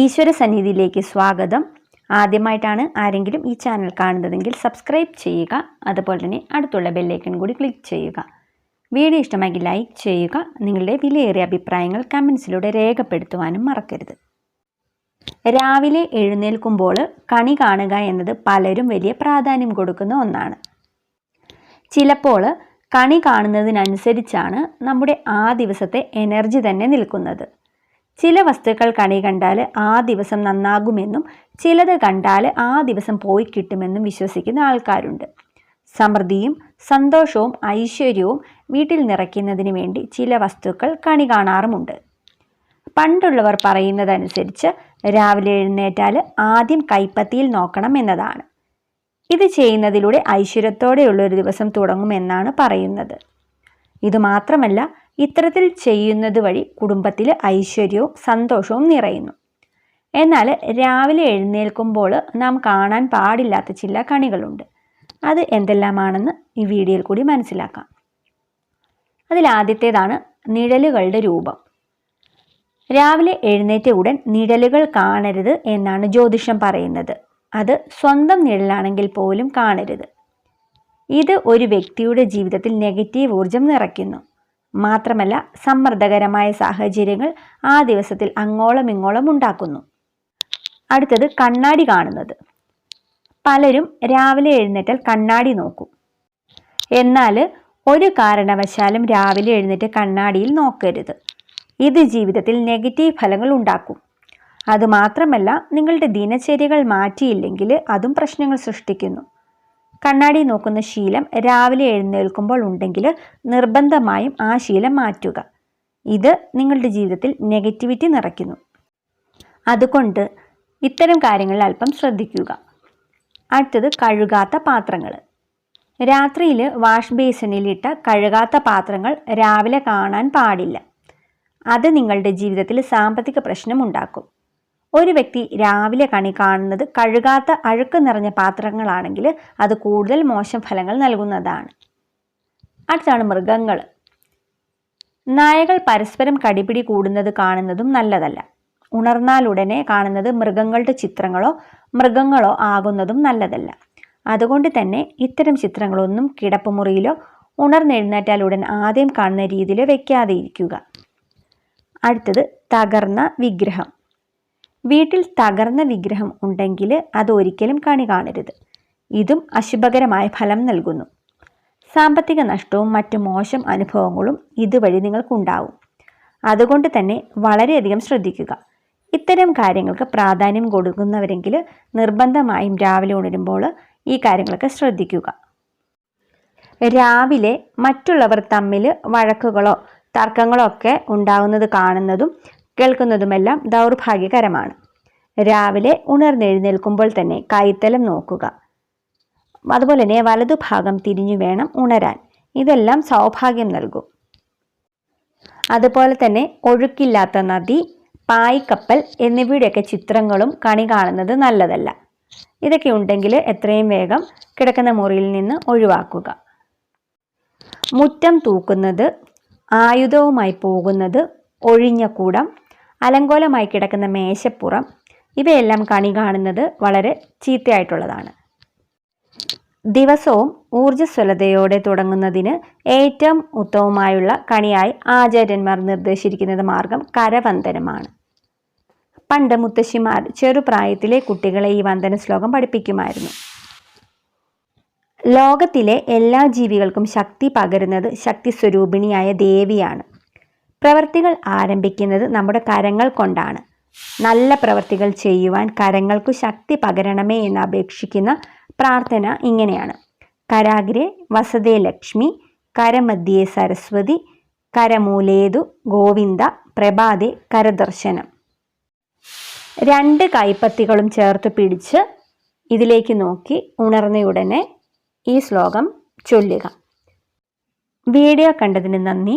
ഈശ്വര സന്നിധിയിലേക്ക് സ്വാഗതം. ആദ്യമായിട്ടാണ് ആരെങ്കിലും ഈ ചാനൽ കാണുന്നതെങ്കിൽ സബ്സ്ക്രൈബ് ചെയ്യുക അതുപോലെ തന്നെ അടുത്തുള്ള ബെല്ലൈക്കൺ കൂടി ക്ലിക്ക് ചെയ്യുക. വീഡിയോ ഇഷ്ടമാക്കി ലൈക്ക് ചെയ്യുക നിങ്ങളുടെ വിലയേറിയ അഭിപ്രായങ്ങൾ കമൻസിലൂടെ രേഖപ്പെടുത്തുവാനും മറക്കരുത്. രാവിലെ എഴുന്നേൽക്കുമ്പോൾ കണി കാണുക എന്നത് പലരും വലിയ പ്രാധാന്യം കൊടുക്കുന്ന ഒന്നാണ്. ചിലപ്പോൾ കണി കാണുന്നതിനനുസരിച്ചാണ് നമ്മുടെ ആ ദിവസത്തെ എനർജി തന്നെ നിൽക്കുന്നത്. ചില വസ്തുക്കൾ കണി കണ്ടാൽ ആ ദിവസം നന്നാകുമെന്നും ചിലത് കണ്ടാൽ ആ ദിവസം പോയി കിട്ടുമെന്നും വിശ്വസിക്കുന്ന ആൾക്കാരുണ്ട്. സമൃദ്ധിയും സന്തോഷവും ഐശ്വര്യവും വീട്ടിൽ നിറയ്ക്കുന്നതിന് വേണ്ടി ചില വസ്തുക്കൾ കണി കാണാറുമുണ്ട്. പണ്ടുള്ളവർ പറയുന്നതനുസരിച്ച് രാവിലെ എഴുന്നേറ്റാൽ ആദ്യം കൈപ്പത്തിയിൽ നോക്കണം എന്നതാണ്. ഇത് ചെയ്യുന്നതിലൂടെ ഐശ്വര്യത്തോടെയുള്ള ഒരു ദിവസം തുടങ്ങുമെന്നാണ് പറയുന്നത്. ഇതുമാത്രമല്ല ഇത്തരത്തിൽ ചെയ്യുന്നത് വഴി കുടുംബത്തിൽ ഐശ്വര്യവും സന്തോഷവും നിറയുന്നു. എന്നാൽ രാവിലെ എഴുന്നേൽക്കുമ്പോൾ നാം കാണാൻ പാടില്ലാത്ത ചില കണികളുണ്ട്. അത് എന്തെല്ലാമാണെന്ന് ഈ വീഡിയോയിൽ കൂടി മനസ്സിലാക്കാം. അതിലാദ്യത്തേതാണ് നിഴലുകളുടെ രൂപം. രാവിലെ എഴുന്നേറ്റ ഉടൻ നിഴലുകൾ കാണരുത് എന്നാണ് ജ്യോതിഷം പറയുന്നത്. അത് സ്വന്തം നിഴലാണെങ്കിൽ പോലും കാണരുത്. ഇത് ഒരു വ്യക്തിയുടെ ജീവിതത്തിൽ നെഗറ്റീവ് ഊർജം നിറയ്ക്കുന്നു. മാത്രമല്ല സമ്മർദ്ദകരമായ സാഹചര്യങ്ങൾ ആ ദിവസത്തിൽ അങ്ങോളം ഇങ്ങോളം ഉണ്ടാക്കുന്നു. അടുത്തത് കണ്ണാടി കാണുന്നത്. പലരും രാവിലെ എഴുന്നേറ്റാൽ കണ്ണാടി നോക്കും. എന്നാൽ ഒരു കാരണവശാലും രാവിലെ എഴുന്നേറ്റ് കണ്ണാടിയിൽ നോക്കരുത്. ഇത് ജീവിതത്തിൽ നെഗറ്റീവ് ഫലങ്ങൾ ഉണ്ടാക്കും. അതുമാത്രമല്ല നിങ്ങളുടെ ദിനചര്യകൾ മാറ്റിയില്ലെങ്കിൽ അതും പ്രശ്നങ്ങൾ സൃഷ്ടിക്കുന്നു. കണ്ണാടി നോക്കുന്ന ശീലം രാവിലെ എഴുന്നേൽക്കുമ്പോൾ ഉണ്ടെങ്കിൽ നിർബന്ധമായും ആ ശീലം മാറ്റുക. ഇത് നിങ്ങളുടെ ജീവിതത്തിൽ നെഗറ്റിവിറ്റി നിറയ്ക്കുന്നു. അതുകൊണ്ട് ഇത്തരം കാര്യങ്ങളിൽ അല്പം ശ്രദ്ധിക്കുക. അടുത്തത് കഴുകാത്ത പാത്രങ്ങൾ. രാത്രിയിൽ വാഷ് ബേസിനിലിട്ട കഴുകാത്ത പാത്രങ്ങൾ രാവിലെ കാണാൻ പാടില്ല. അത് നിങ്ങളുടെ ജീവിതത്തിൽ സാമ്പത്തിക പ്രശ്നം ഉണ്ടാക്കും. ഒരു വ്യക്തി രാവിലെ കണി കാണുന്നത് കഴുകാത്ത അഴുക്ക് നിറഞ്ഞ പാത്രങ്ങളാണെങ്കിൽ അത് കൂടുതൽ മോശം ഫലങ്ങൾ നൽകുന്നതാണ്. അടുത്താണ് മൃഗങ്ങൾ. നായകൾ പരസ്പരം കടിപിടി കൂടുന്നത് കാണുന്നതും നല്ലതല്ല. ഉണർന്നാലുടനെ കാണുന്നത് മൃഗങ്ങളുടെ ചിത്രങ്ങളോ മൃഗങ്ങളോ ആകുന്നതും നല്ലതല്ല. അതുകൊണ്ട് തന്നെ ഇത്തരം ചിത്രങ്ങളൊന്നും കിടപ്പുമുറിയിലോ ഉണർന്നെഴുന്നേറ്റാൽ ഉടൻ ആദ്യം കാണുന്ന രീതിയിലോ വയ്ക്കാതെ ഇരിക്കുക അടുത്തത് തകർന്ന വിഗ്രഹം. വീട്ടിൽ തകർന്ന വിഗ്രഹം ഉണ്ടെങ്കിൽ അത് ഒരിക്കലും കണി കാണരുത്. ഇതും അശുഭകരമായ ഫലം നൽകുന്നു. സാമ്പത്തിക നഷ്ടവും മറ്റു മോശം അനുഭവങ്ങളും ഇതുവഴി നിങ്ങൾക്കുണ്ടാവും. അതുകൊണ്ട് തന്നെ വളരെയധികം ശ്രദ്ധിക്കുക. ഇത്തരം കാര്യങ്ങൾക്ക് പ്രാധാന്യം കൊടുക്കുന്നവരെങ്കിൽ നിർബന്ധമായും രാവിലെ ഉണരുമ്പോൾ ഈ കാര്യങ്ങളൊക്കെ ശ്രദ്ധിക്കുക. രാവിലെ മറ്റുള്ളവർ തമ്മിൽ വഴക്കുകളോ തർക്കങ്ങളോ ഒക്കെ ഉണ്ടാകുന്നത് കാണുന്നതും കേൾക്കുന്നതുമെല്ലാം ദൗർഭാഗ്യകരമാണ്. രാവിലെ ഉണർന്നെഴുന്നേൽക്കുമ്പോൾ തന്നെ കൈത്തലം നോക്കുക. അതുപോലെ തന്നെ വലതുഭാഗം തിരിഞ്ഞു വേണം ഉണരാൻ. ഇതെല്ലാം സൗഭാഗ്യം നൽകും. അതുപോലെ തന്നെ ഒഴുക്കില്ലാത്ത നദി പായ്ക്കപ്പൽ എന്നിവയുടെയൊക്കെ ചിത്രങ്ങളും കണി കാണുന്നത് നല്ലതല്ല. ഇതൊക്കെ ഉണ്ടെങ്കിൽ എത്രയും വേഗം കിടക്കുന്ന മുറിയിൽ നിന്ന് ഒഴിവാക്കുക. മുറ്റം തൂക്കുന്നത് ആയുധവുമായി പോകുന്നത് ഒഴിഞ്ഞ കൂടം അലങ്കോലമായി കിടക്കുന്ന മേശപ്പുറം. ഇവയെല്ലാം കണി കാണുന്നത് വളരെ ചീത്തയായിട്ടുള്ളതാണ്. ദിവസവും ഊർജസ്വലതയോടെ തുടങ്ങുന്നതിന് ഏറ്റവും ഉത്തമമായുള്ള കണിയായി ആചാര്യന്മാർ നിർദ്ദേശിച്ചിരിക്കുന്നത് മാർഗം കരവന്ദനമാണ്. പണ്ട് മുത്തശ്ശിമാർ ചെറുപ്രായത്തിലെ കുട്ടികളെ ഈ വന്ദന ശ്ലോകം പഠിപ്പിക്കുമായിരുന്നു. ലോകത്തിലെ എല്ലാ ജീവികൾക്കും ശക്തി പകരുന്നത് ശക്തി സ്വരൂപിണിയായ ദേവിയാണ്. പ്രവർത്തികൾ ആരംഭിക്കുന്നത് നമ്മുടെ കരങ്ങൾ കൊണ്ടാണ്. നല്ല പ്രവർത്തികൾ ചെയ്യുവാൻ കരങ്ങൾക്കു ശക്തി പകരണമേ എന്ന് അപേക്ഷിക്കുന്ന പ്രാർത്ഥന ഇങ്ങനെയാണ്. കരാഗ്രെ വസതേ ലക്ഷ്മി കരമധ്യേ സരസ്വതി കരമൂലേതു ഗോവിന്ദ പ്രഭാതെ കരദർശനം. രണ്ട് കൈപ്പത്തികളും ചേർത്ത് പിടിച്ച് ഇതിലേക്ക് നോക്കി ഉണർന്നയുടനെ ഈ ശ്ലോകം ചൊല്ലുക. വീഡിയോ കണ്ടതിന് നന്ദി.